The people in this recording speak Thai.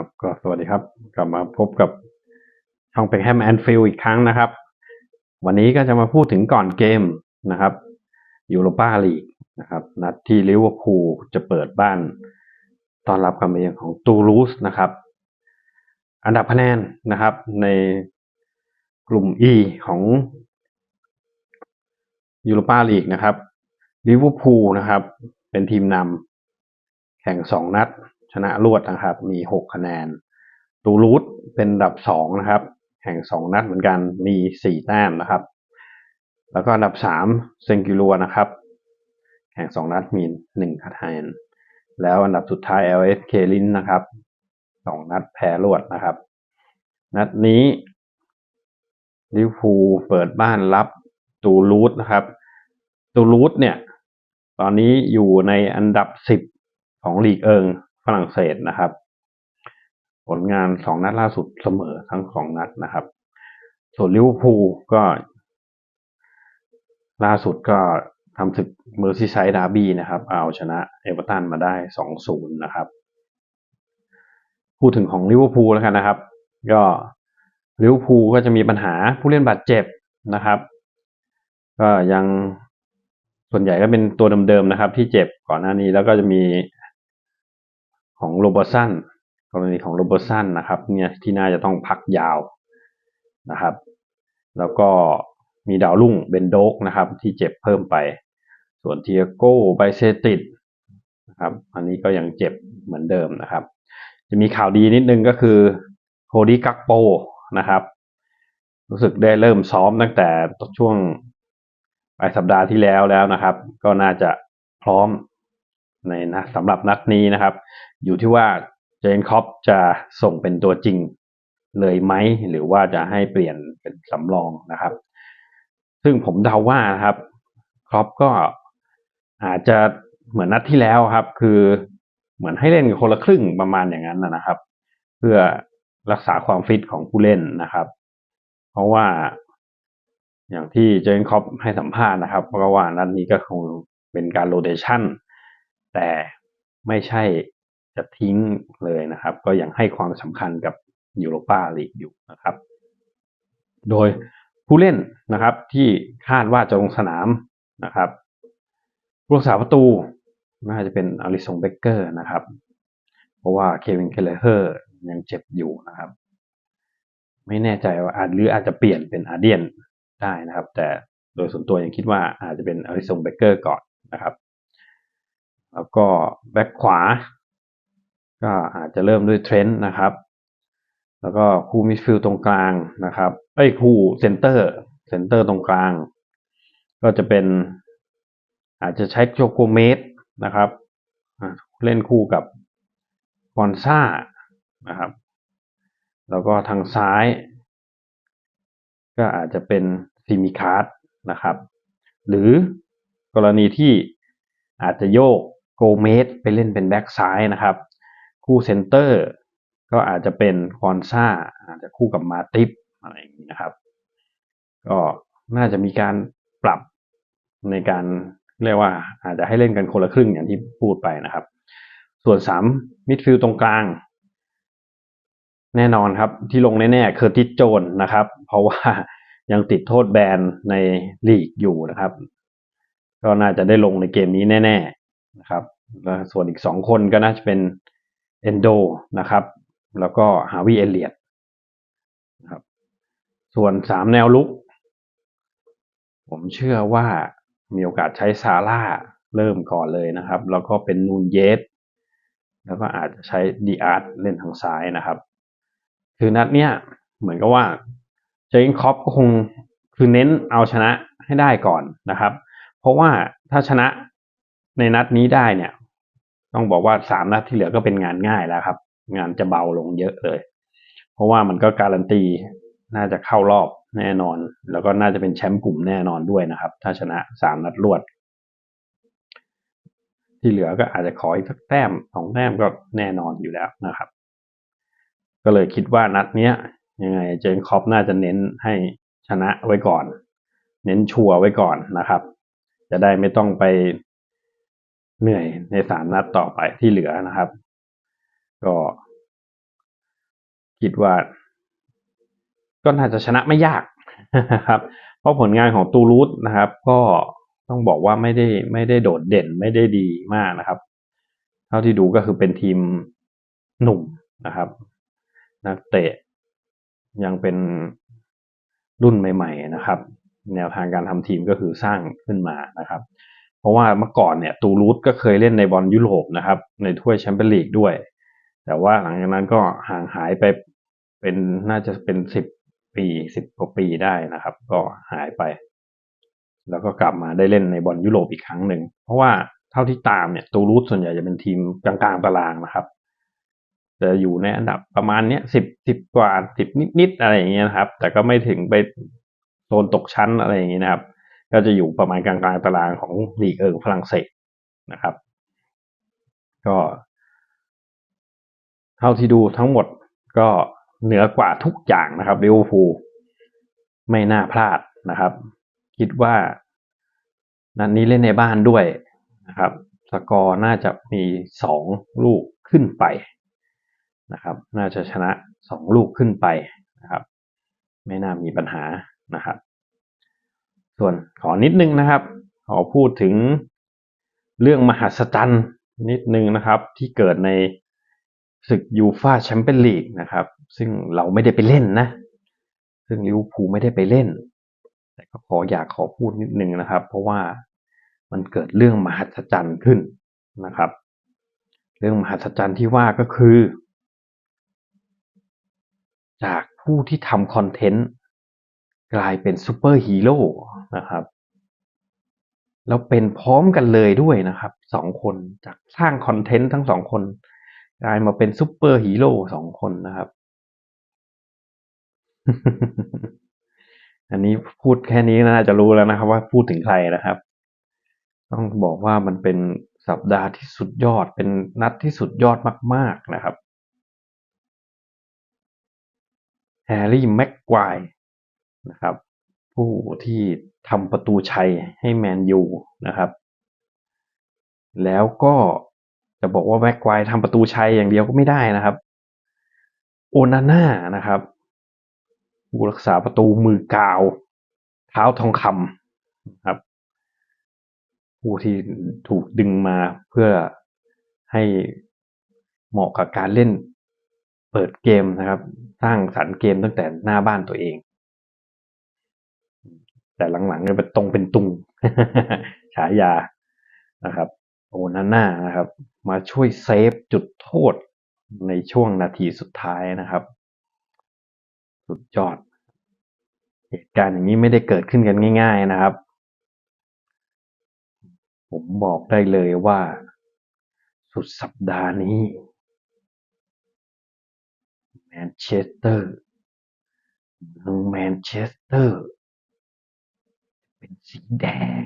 ครับก็สวัสดีครับ กลับมาพบกับช่องเป็กแฮมแอนฟิลอีกครั้งนะครับ วันนี้ก็จะมาพูดถึงก่อนเกมนะครับยูโรปาลีกนะครับ นัดที่ลิเวอร์พูลจะเปิดบ้านต้อนรับการมาเยือนของตูลูสนะครับ อันดับคะแนนนะครับ ในกลุ่ม E ของยูโรปาลีกนะครับลิเวอร์พูลนะครับ เป็นทีมนำแข่งสองนัด ชนะรวดนะครับ มีหกคะแนนตูรูสเป็นดับสองนะครับแข่งสองนัดเหมือนกันมีสี่แต้มนะครับ แล้วก็ดับสามเซงกิลัวนะครับแข่งสองนัดมีหนึ่งคะแนนแล้วอันดับสุดท้าย LS เคลินนะครับสองนัดแพ้รวดนะครับ นัดนี้ลิวพูเปิดบ้านรับตูรูสนะครับ ตูรูสเนี่ย ตอนนี้อยู่ในอันดับสิบของลีกเอิง ฝรั่งเศสนะครับ ผลงานสองนัดล่าสุดเสมอทั้งสองนัดนะครับ ส่วนลิเวอร์พูลก็ ล่าสุดก็ทำศึกเมอร์ซีไซด์ดาร์บี้นะครับ เอาชนะเอเวอร์ตันมาได้สองศูนย์นะครับ พูดถึงของลิเวอร์พูลแล้วกันนะครับ ก็ลิเวอร์พูลก็จะมีปัญหาผู้เล่นบาดเจ็บนะครับ ก็ยังส่วนใหญ่ก็เป็นตัวเดิมๆนะครับ ที่เจ็บก่อนหน้านี้แล้วก็จะมี ของโรเบอร์สันกรณีของโรเบอร์สันนะครับเนี่ยที่น่าจะต้องพักยาวนะครับ แล้วก็มีดาวรุ่งเบนโดกนะครับที่เจ็บเพิ่มไป ส่วนเทียโก้ไบเซติดนะครับอันนี้ก็ยังเจ็บเหมือนเดิมนะครับ จะมีข่าวดีนิดนึงก็คือโฮดีกักโปนะครับ รู้สึกได้เริ่มซ้อมตั้งแต่ช่วงปลายสัปดาห์ที่แล้วแล้วนะครับ ก็น่าจะพร้อม ในนะสำหรับนัดนี้นะครับ อยู่ที่ว่าเจนคอปจะส่งเป็นตัวจริงเลยไหมหรือว่าจะให้เปลี่ยนเป็นสำรองนะครับ ซึ่งผมเดาว่านะครับครอปก็อาจจะเหมือนนัดที่แล้วครับ คือเหมือนให้เล่นกันคนละครึ่งประมาณอย่างนั้นนะครับ เพื่อรักษาความฟิตของผู้เล่นนะครับ เพราะว่าอย่างที่เจนคอปให้สัมภาษณ์นะครับ เพราะว่านัดนี้ก็คงเป็นการโรเตชัน แต่ไม่ใช่จะทิ้งเลยนะครับ ก็ยังให้ความสำคัญกับยูโรปาลีกอยู่นะครับ โดยผู้เล่นนะครับที่คาดว่าจะลงสนามนะครับผู้รักษาประตูน่าจะเป็นอลิสงเบเกอร์นะครับ เพราะว่าเควินเคเลเฮอร์ยังเจ็บอยู่นะครับ ไม่แน่ใจว่าอาจหรืออาจจะเปลี่ยนเป็นอาเดียนได้นะครับ แต่โดยส่วนตัวยังคิดว่าอาจจะเป็นอลิสงเบเกอร์ก่อนนะครับ แล้วก็แบ็คขวา ก็อาจจะเริ่มด้วยเทรนต์นะครับ แล้วก็คู่มิดฟิลด์ตรงกลางนะครับเอ้คู่เซนเตอร์เซนเตอร์ตรงกลาง ก็จะเป็น อาจจะใช้โจโกเมสนะครับเล่นคู่กับกอนซ่านะครับ แล้วก็ทางซ้าย ก็อาจจะเป็นซิมิคาร์ดนะครับ หรือกรณีที่อาจจะโยก โกเมสไปเล่นเป็นแบ็กซ้ายนะครับ คู่เซนเตอร์ก็อาจจะเป็นคอนซ่าอาจจะคู่กับมาติฟอะไรอย่างนี้นะครับ ก็น่าจะมีการปรับในการเรียกว่าอาจจะให้เล่นกันคนละครึ่งอย่างที่พูดไปนะครับ ส่วนสามมิดฟิลด์ตรงกลาง แน่นอนครับที่ลงแน่ๆเคอร์ติสโจนนะครับ เพราะว่ายังติดโทษแบนในลีกอยู่นะครับ ก็น่าจะได้ลงในเกมนี้แน่ๆ นะครับแล้วส่วนอีกสองคนก็น่าจะเป็นเอนโดนะครับ แล้วก็ฮาวิเอเลียตนะครับ ส่วนสามแนวลุก ผมเชื่อว่ามีโอกาสใช้ซาร่าเริ่มก่อนเลยนะครับ แล้วก็เป็นนูนเยสแล้วก็อาจจะใช้ดีอาร์ตเล่นทางซ้ายนะครับ คือนัดเนี้ยเหมือนกับว่าเจนคอปก็คงคือเน้นเอาชนะให้ได้ก่อนนะครับ เพราะว่าถ้าชนะ ในนัดนี้ได้เนี่ย ต้องบอกว่าสามนัดที่เหลือก็เป็นงานง่ายแล้วครับ งานจะเบาลงเยอะเลย เพราะว่ามันก็การันตีน่าจะเข้ารอบแน่นอน แล้วก็น่าจะเป็นแชมป์กลุ่มแน่นอนด้วยนะครับ ถ้าชนะสามนัดรวด ที่เหลือก็อาจจะขออีกสักแต้มสองแต้มก็แน่นอนอยู่แล้วนะครับ ก็เลยคิดว่านัดเนี้ยยังไงเจนคอปน่าจะเน้นให้ชนะไว้ก่อน เน้นชัวร์ไว้ก่อนนะครับ จะได้ไม่ต้องไป เหนื่อยในสามนัดต่อไปที่เหลือนะครับ ก็คิดว่า ก็น่าจะชนะไม่ยากนะครับ เพราะผลงานของตูรูสนะครับ ก็ต้องบอกว่าไม่ได้ไม่ได้โดดเด่นไม่ได้ดีมากนะครับ เท่าที่ดูก็คือเป็นทีมหนุ่มนะครับ นักเตะยังเป็นรุ่นใหม่ ๆ นะครับ แนวทางการทำทีมก็คือสร้างขึ้นมานะครับ เพราะว่าเมื่อก่อนเนี่ยตูรูสก็เคยเล่นในบอลยุโรปนะครับ ในถ้วยแชมเปี้ยนลีกด้วย แต่ว่าหลังจากนั้นก็ห่างหายไปเป็นน่าจะเป็นสิบปีสิบกว่าปีได้นะครับ ก็หายไป แล้วก็กลับมาได้เล่นในบอลยุโรปอีกครั้งหนึ่งเพราะว่าเท่าที่ตามเนี่ยตูรูสส่วนใหญ่จะเป็นทีมกลางๆตารางนะครับจะอยู่ในอันดับประมาณเนี้ยสิบสิบกว่าสิบนิดๆอะไรอย่างเงี้ยนะครับ แต่ก็ไม่ถึงไปโซนตกชั้นอะไรอย่างเงี้ยนะครับ ก็จะอยู่ประมาณกลางๆตารางของลีกเอิงฝรั่งเศสนะครับ ก็ เท่าที่ดูทั้งหมดก็เหนือกว่าทุกอย่างนะครับลิเวอร์พูลไม่น่าพลาดนะครับ คิดว่า นัดนนี้เล่นในบ้านด้วยนะครับ สกอร์น่าจะมีสองลูกขึ้นไปนะครับ น่าจะชนะสองลูกขึ้นไปนะครับ ไม่น่ามีปัญหานะครับ ส่วนขอนิดนึงนะครับ ขอพูดถึงเรื่องมหัศจรรย์นิดนึงนะครับ ที่เกิดในศึกยูฟาแชมเปี้ยนลีกนะครับ ซึ่งเราไม่ได้ไปเล่นนะ ซึ่งลิเวอร์พูลไม่ได้ไปเล่น แต่ก็ขออยากขอพูดนิดนึงนะครับ เพราะว่ามันเกิดเรื่องมหัศจรรย์ขึ้นนะครับ เรื่องมหัศจรรย์ที่ว่าก็คือ จากผู้ที่ทำคอนเทนต์กลายเป็นซูเปอร์ฮีโร่ นะครับ แล้วเป็นพร้อมกันเลยด้วยนะครับสองคนจากสร้างคอนเทนต์ทั้งสองคน กลายมาเป็นซูเปอร์ฮีโร่สองคนนะครับ อันนี้พูดแค่นี้น่าจะรู้แล้วนะครับ ว่าพูดถึงใครนะครับ ต้องบอกว่ามันเป็นสัปดาห์ที่สุดยอดเป็นนัดที่สุดยอดมาก ๆนะครับแฮร์รี่แม็กควายนะครับ ผู้ที่ทำประตูชัยให้แมนยูนะครับ แล้วก็จะบอกว่าแม็กควายทำประตูชัยอย่างเดียวก็ไม่ได้นะครับ โอนาน่านะครับผู้รักษาประตูมือกาว เท้าทองคำครับ ผู้ที่ถูกดึงมาเพื่อให้เหมาะกับการเล่นเปิดเกมนะครับ สร้างสรรค์เกมตั้งแต่หน้าบ้านตัวเอง แต่หลังๆเนี่ยเป็นตรงเป็นตุงฉายานะครับโอนาน่านะครับ มาช่วยเซฟจุดโทษในช่วงนาทีสุดท้ายนะครับ สุดยอด เหตุการณ์อย่างนี้ไม่ได้เกิดขึ้นกันง่าย ๆนะครับ ผมบอกได้เลยว่า สุดสัปดาห์นี้แมนเชสเตอร์เมืองแมนเชสเตอร์ เป็นสีแดง